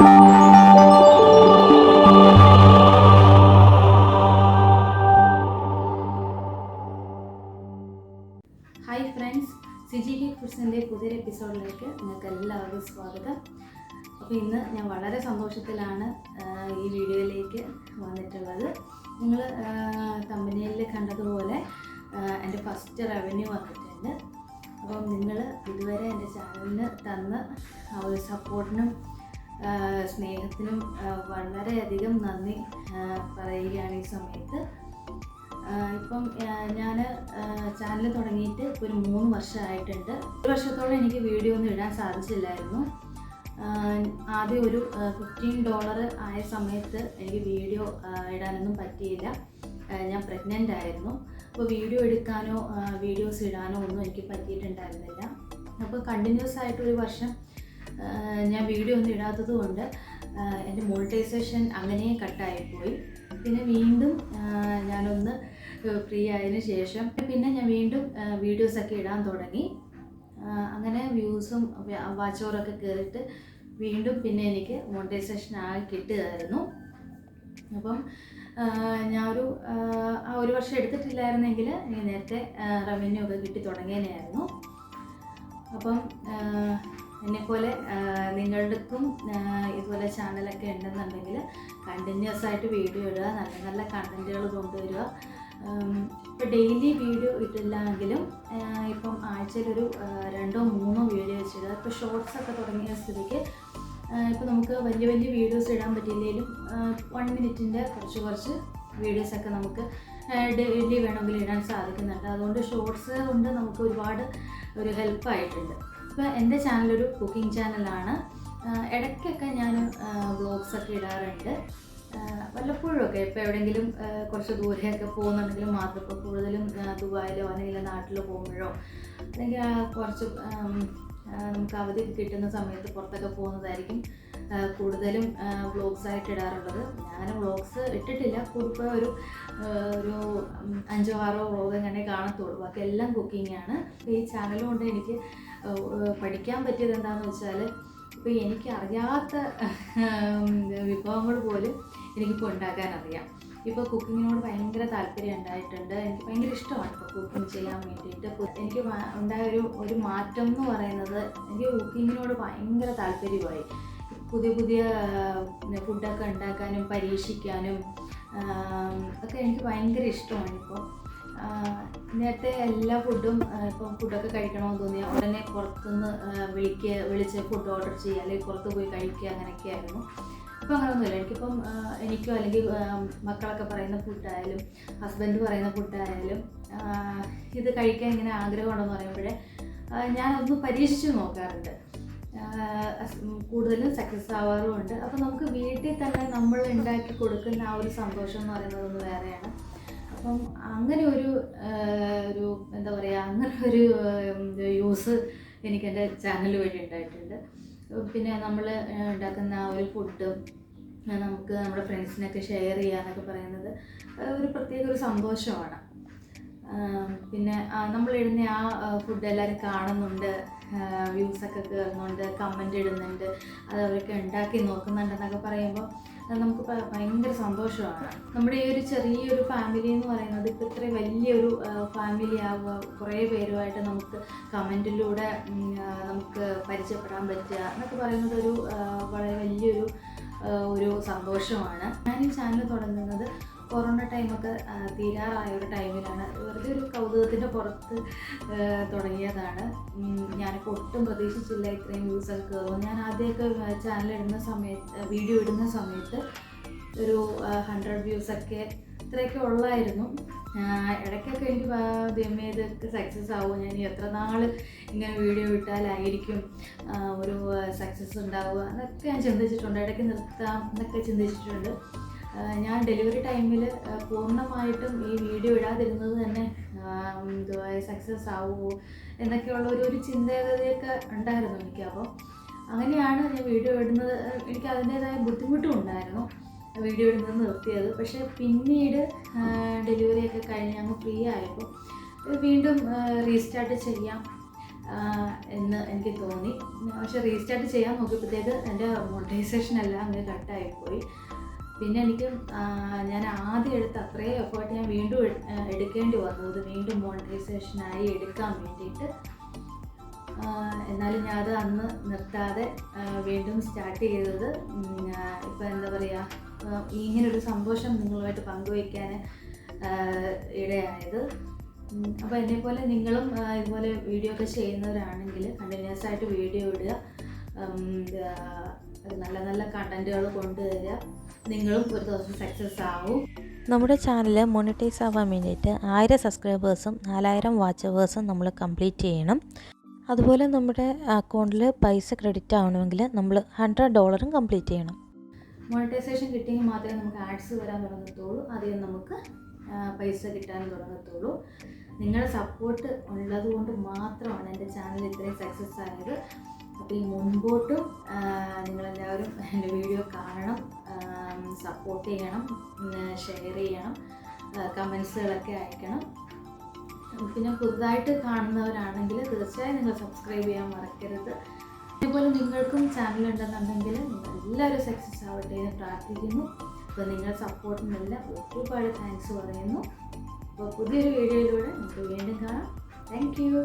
Hi friends Siji D ഫുഡ്സിന്റെ പുതിയൊരു എപ്പിസോഡിലേക്ക് നിങ്ങൾക്ക് എല്ലാവർക്കും സ്വാഗതം. അപ്പോൾ ഇന്ന് ഞാൻ വളരെ സന്തോഷത്തിലാണ് ഈ വീഡിയോയിലേക്ക് വന്നിട്ടുള്ളത്. നിങ്ങൾ കമ്പനിയിൽ കണ്ടതുപോലെ എന്റെ ഫസ്റ്റ് റവന്യൂ വന്നിട്ടുണ്ട്. അപ്പം നിങ്ങൾ ഇതുവരെ എന്റെ ചാനലിന് തന്ന ആ ഒരു സപ്പോർട്ടിനും സ്നേഹത്തിനും വളരെയധികം നന്ദി പറയുകയാണ് ഈ സമയത്ത്. ഇപ്പം ഞാൻ ചാനൽ തുടങ്ങിയിട്ട് ഒരു മൂന്ന് വർഷമായിട്ടുണ്ട് ഒരു വർഷത്തോളം എനിക്ക് വീഡിയോ ഒന്നും ഇടാൻ സാധിച്ചില്ലായിരുന്നു. ആദ്യം ഒരു ഫിഫ്റ്റീൻ ഡോളർ ആയ സമയത്ത് എനിക്ക് വീഡിയോ ഇടാനൊന്നും പറ്റിയില്ല. ഞാൻ പ്രഗ്നന്റ് ആയിരുന്നു. അപ്പോൾ വീഡിയോ എടുക്കാനോ വീഡിയോസ് ഇടാനോ ഒന്നും എനിക്ക് പറ്റിയിട്ടുണ്ടായിരുന്നില്ല. അപ്പോൾ കണ്ടിന്യൂസ് ആയിട്ട് ഒരു വർഷം ഞാൻ വീഡിയോ ഒന്നും ഇടാത്തത് കൊണ്ട് എന്റെ മോണിറ്റൈസേഷൻ അങ്ങനെ കട്ടായിപ്പോയി പിന്നെ വീണ്ടും ഞാനൊന്ന് ഫ്രീ ആയതിനു ശേഷം പിന്നെ ഞാൻ വീണ്ടും വീഡിയോസൊക്കെ ഇടാൻ തുടങ്ങി. അങ്ങനെ വ്യൂസും വാച്ച് ഓവറൊക്കെ കയറിയിട്ട് വീണ്ടും പിന്നെ എനിക്ക് മോണിറ്റൈസേഷൻ ആയി കിട്ടുകയായിരുന്നു. അപ്പം ഞാൻ ഞാനൊരു ആ ഒരു വർഷം എടുത്തിട്ടില്ലായിരുന്നെങ്കിൽ എനിക്ക് നേരത്തെ റവന്യൂ ഒക്കെ കിട്ടി തുടങ്ങിയതിനായിരുന്നു. അപ്പം എന്നെപ്പോലെ പോലെ നിങ്ങളുടെക്കും ഇതുപോലെ ചാനലൊക്കെ ഉണ്ടെന്നുണ്ടെങ്കിൽ കണ്ടിന്യൂസ് ആയിട്ട് വീഡിയോ ഇടുക നല്ല നല്ല കണ്ടന്റുകൾ കൊണ്ടുവരിക. ഇപ്പോൾ ഡെയിലി വീഡിയോ ഇട്ടില്ലെങ്കിലും ഇപ്പം ആഴ്ചയിലൊരു രണ്ടോ മൂന്നോ വീഡിയോ വെച്ചിടുക. ഇപ്പോൾ ഷോർട്സ് ഒക്കെ തുടങ്ങിയ സ്ഥിതിക്ക് ഇപ്പോൾ നമുക്ക് വലിയ വലിയ വീഡിയോസ് ഇടാൻ പറ്റിയില്ലെങ്കിലും വൺ മിനിറ്റിന്റെ കുറച്ച് കുറച്ച് വീഡിയോസൊക്കെ നമുക്ക് ഡെയിലി വേണമെങ്കിൽ ഇടാൻ സാധിക്കുന്നുണ്ട്. അതുകൊണ്ട് ഷോർട്സ് കൊണ്ട് നമുക്ക് ഒരുപാട് ഒരു ഹെൽപ്പായിട്ടുണ്ട് ഇപ്പോൾ എന്റെ ചാനലൊരു കുക്കിംഗ് ചാനലാണ്. ഇടയ്ക്കൊക്കെ ഞാൻ വ്ലോഗ്സ് ഒക്കെ ഇടാറുണ്ട്. വല്ലപ്പോഴുമൊക്കെ ഇപ്പോൾ എവിടെയെങ്കിലും കുറച്ച് ദൂരെയൊക്കെ പോകുന്നുണ്ടെങ്കിലും മാത്രം ഇപ്പോൾ കൂടുതലും ദുബായിലോ അല്ലെങ്കിൽ നാട്ടിലോ പോകുമ്പോഴോ അല്ലെങ്കിൽ കുറച്ച് നമുക്ക് അവധി കിട്ടുന്ന സമയത്ത് പുറത്തൊക്കെ പോകുന്നതായിരിക്കും. കൂടുതലും വ്ളോഗ്സ് ആയിട്ട് ഇടാറുള്ളത്. ഞാൻ വ്ളോഗ്സ് ഇട്ടിട്ടില്ല. കൂടുതൽ ഒരു ഒരു അഞ്ചോ ആറോ വ്ളോഗ് എങ്ങനെ കാണത്തുള്ളൂ. ബാക്കി എല്ലാം കുക്കിംഗ് ആണ്. ഈ ചാനലും കൊണ്ട് എനിക്ക് പഠിക്കാൻ പറ്റിയത് എന്താണെന്ന് വെച്ചാൽ ഇപ്പോൾ എനിക്ക് അറിയാത്ത വിഭവങ്ങൾ പോലും എനിക്കിപ്പോൾ ഉണ്ടാക്കാൻ അറിയാം. ഇപ്പോൾ കുക്കിങ്ങിനോട് ഭയങ്കര താല്പര്യം ഉണ്ടായിട്ടുണ്ട്. എനിക്ക് ഭയങ്കര ഇഷ്ടമാണ് ഇപ്പോൾ കുക്കിംഗ് ചെയ്യാൻ വേണ്ടിയിട്ട്. എനിക്ക് ഉണ്ടായ ഒരു ഒരു മാറ്റം എന്ന് പറയുന്നത് എനിക്ക് കുക്കിങ്ങിനോട് ഭയങ്കര താല്പര്യമായി. പുതിയ പുതിയ ഫുഡൊക്കെ ഉണ്ടാക്കാനും പരീക്ഷിക്കാനും ഒക്കെ എനിക്ക് ഭയങ്കര ഇഷ്ടമാണ് ഇപ്പോൾ നേരത്തെ എല്ലാ ഫുഡും ഇപ്പം ഫുഡൊക്കെ കഴിക്കണമെന്ന് തോന്നിയാൽ ഉടനെ പുറത്തുനിന്ന് വിളിക്കുക വിളിച്ച് ഫുഡ് ഓർഡർ ചെയ്യുക അല്ലെങ്കിൽ പുറത്ത് പോയി കഴിക്കുക അങ്ങനെയൊക്കെ ആയിരുന്നു. ഇപ്പം അങ്ങനെയൊന്നുമില്ല എനിക്കിപ്പം എനിക്കും അല്ലെങ്കിൽ മക്കളൊക്കെ പറയുന്ന ഫുഡായാലും ഹസ്ബൻഡ് പറയുന്ന ഫുഡായാലും ഇത് കഴിക്കാൻ ഇങ്ങനെ ആഗ്രഹമുണ്ടെന്ന് പറയുമ്പോഴേ ഞാനൊന്ന് പരീക്ഷിച്ച് നോക്കാറുണ്ട്. കൂടുതലും സക്സസ് ആവാറുമുണ്ട്. അപ്പോൾ നമുക്ക് വീട്ടിൽ തന്നെ നമ്മൾ ഉണ്ടാക്കി കൊടുക്കുന്ന ആ ഒരു സന്തോഷം എന്ന് പറയുന്നത് ഒന്ന് വേറെയാണ്. അപ്പം അങ്ങനെ ഒരു ഒരു എന്താ പറയുക അങ്ങനെ ഒരു യൂസ് എനിക്ക് എന്റെ ചാനൽ വഴി ഉണ്ടായിട്ടുണ്ട്. പിന്നെ നമ്മൾ ഉണ്ടാക്കുന്ന ആ ഒരു ഫുഡ് നമുക്ക് നമ്മുടെ ഫ്രണ്ട്സിനൊക്കെ ഷെയർ ചെയ്യാന്നൊക്കെ പറയുന്നത് ഒരു പ്രത്യേക ഒരു സന്തോഷമാണ്. പിന്നെ നമ്മൾ ഇടുന്ന ആ ഫുഡ് എല്ലാവരും കാണുന്നുണ്ട്. വ്യൂസൊക്കെ കയറുന്നുണ്ട് കമന്റ് ഇടുന്നുണ്ട്. അത് അവരൊക്കെ ഉണ്ടാക്കി നോക്കുന്നുണ്ടെന്നൊക്കെ പറയുമ്പോൾ അത് നമുക്ക് ഭയങ്കര സന്തോഷമാണ്. നമ്മുടെ ഈ ഒരു ചെറിയൊരു ഫാമിലി എന്ന് പറയുന്നത് ഇപ്പോൾ ഇത്രയും വലിയൊരു ഫാമിലി ആവുക കുറേ പേരുമായിട്ട് നമുക്ക് കമന്റിലൂടെ നമുക്ക് പരിചയപ്പെടാൻ പറ്റുക എന്നൊക്കെ പറയുന്നത് ഒരു വളരെ വലിയൊരു ഒരു സന്തോഷമാണ്. ഞാൻ ഈ ചാനൽ തുടങ്ങുന്നത് കൊറോണ ടൈമൊക്കെ തീരാറായ ഒരു ടൈമിലാണ് വെറുതെ ഒരു കൗതുകത്തിന്റെ പുറത്ത് തുടങ്ങിയതാണ്. ഞാനിപ്പോൾ ഒട്ടും പ്രതീക്ഷിച്ചില്ല ഇത്രയും വ്യൂസൊക്കെ ഞാൻ ആദ്യമൊക്കെ ചാനൽ ഇടുന്ന സമയത്ത് വീഡിയോ ഇടുന്ന സമയത്ത് ഒരു ഹൺഡ്രഡ് വ്യൂസൊക്കെ ഇത്രയൊക്കെ ഉള്ളായിരുന്നു. ഇടയ്ക്കൊക്കെ എനിക്ക് ദൈവമേ ഇതൊക്കെ സക്സസ് ആവും. ഞാൻ എത്ര നാൾ ഇങ്ങനെ വീഡിയോ ഇട്ടാലായിരിക്കും ഒരു സക്സസ് ഉണ്ടാവുക? എന്നൊക്കെ ഞാൻ ചിന്തിച്ചിട്ടുണ്ട്. ഇടയ്ക്ക് നിർത്താം എന്നൊക്കെ ചിന്തിച്ചിട്ടുണ്ട്. ഞാൻ ഡെലിവറി ടൈമിൽ പൂർണമായിട്ടും ഈ വീഡിയോ ഇടാതിരുന്നത് തന്നെ എന്തുവാ സക്സസ് ആവുമോ എന്നൊക്കെയുള്ള ഒരു ഒരു ചിന്താഗതിയൊക്കെ ഉണ്ടായിരുന്നു എനിക്ക്. അപ്പോൾ അങ്ങനെയാണ് ഞാൻ വീഡിയോ ഇടുന്നത്. എനിക്ക് അതിന്റേതായ ബുദ്ധിമുട്ടും ഉണ്ടായിരുന്നു വീഡിയോ ഇടുന്നത് നിർത്തിയത്. പക്ഷേ പിന്നീട് ഡെലിവറി ഒക്കെ കഴിഞ്ഞ് ഞങ്ങൾ ഫ്രീ ആയപ്പോൾ വീണ്ടും റീസ്റ്റാർട്ട് ചെയ്യാം എന്ന് എനിക്ക് തോന്നി. പക്ഷെ റീസ്റ്റാർട്ട് ചെയ്യാൻ നോക്കിയപ്പോഴത്തേക്ക് എന്റെ മോണിറ്റൈസേഷൻ എല്ലാം അങ്ങ് കട്ടായിപ്പോയി. പിന്നെ എനിക്ക് ഞാൻ ആദ്യം എടുത്ത അത്രയും എഫേർട്ട് ഞാൻ വീണ്ടും എടുക്കേണ്ടി വന്നു. ഇത് വീണ്ടും മോണിറ്റൈസേഷനായി എടുക്കാൻ വേണ്ടിയിട്ട്. എന്നാലും ഞാൻ അത് അന്ന് നിർത്താതെ വീണ്ടും സ്റ്റാർട്ട് ചെയ്തത് ഇപ്പം എന്താ പറയുക ഇങ്ങനൊരു സന്തോഷം നിങ്ങളുമായിട്ട് പങ്കുവയ്ക്കാൻ ഇടയായത്. അപ്പോൾ എന്നെപ്പോലെ നിങ്ങളും ഇതുപോലെ വീഡിയോ ഒക്കെ ചെയ്യുന്നവരാണെങ്കിൽ കണ്ടിന്യൂസ് ആയിട്ട് വീഡിയോ ഇടുക. അത് നല്ല നല്ല കണ്ടന്റുകൾ കൊണ്ടുവരിക. നിങ്ങളും ഒരു ദിവസം സക്സസ് ആവും. നമ്മുടെ ചാനൽ മോണിറ്റൈസ് ആവാൻ വേണ്ടിയിട്ട് ആയിരം സബ്സ്ക്രൈബേഴ്സും നാലായിരം വാച്ചവേഴ്സും നമ്മൾ കംപ്ലീറ്റ് ചെയ്യണം. അതുപോലെ നമ്മുടെ അക്കൗണ്ടിൽ പൈസ ക്രെഡിറ്റ് ആവണമെങ്കിൽ നമ്മൾ ഹൺഡ്രഡ് ഡോളറും കംപ്ലീറ്റ് ചെയ്യണം. മോണിറ്റൈസേഷൻ കിട്ടിയെങ്കിൽ മാത്രമേ നമുക്ക് ആഡ്സ് വരാൻ തുടങ്ങത്തുള്ളൂ. ആദ്യം നമുക്ക് പൈസ കിട്ടാൻ തുടങ്ങത്തുള്ളൂ. നിങ്ങളുടെ സപ്പോർട്ട് ഉള്ളത് കൊണ്ട് മാത്രമാണ് എന്റെ ചാനൽ ഇത്രയും സക്സസ് ആയത്. അപ്പോൾ ഈ മുൻപോട്ടും നിങ്ങളെല്ലാവരും എന്റെ വീഡിയോ കാണണം സപ്പോർട്ട് ചെയ്യണം ഷെയർ ചെയ്യണം കമൻസുകളൊക്കെ അയക്കണം. പിന്നെ പുതുതായിട്ട് കാണുന്നവരാണെങ്കിൽ തീർച്ചയായും നിങ്ങൾ സബ്സ്ക്രൈബ് ചെയ്യാൻ മറക്കരുത്. അതേപോലെ നിങ്ങൾക്കും ചാനൽ ഉണ്ടെന്നുണ്ടെങ്കിൽ നിങ്ങൾ എല്ലാവരും സക്സസ് ആവട്ടെ എന്ന് പ്രാർത്ഥിക്കുന്നു. അപ്പോൾ നിങ്ങളുടെ സപ്പോർട്ടിനെല്ലാം ഒരുപാട് താങ്ക്സ് പറയുന്നു. അപ്പോൾ പുതിയൊരു വീഡിയോയിലൂടെ നമുക്ക് വീണ്ടും കാണാം താങ്ക് യു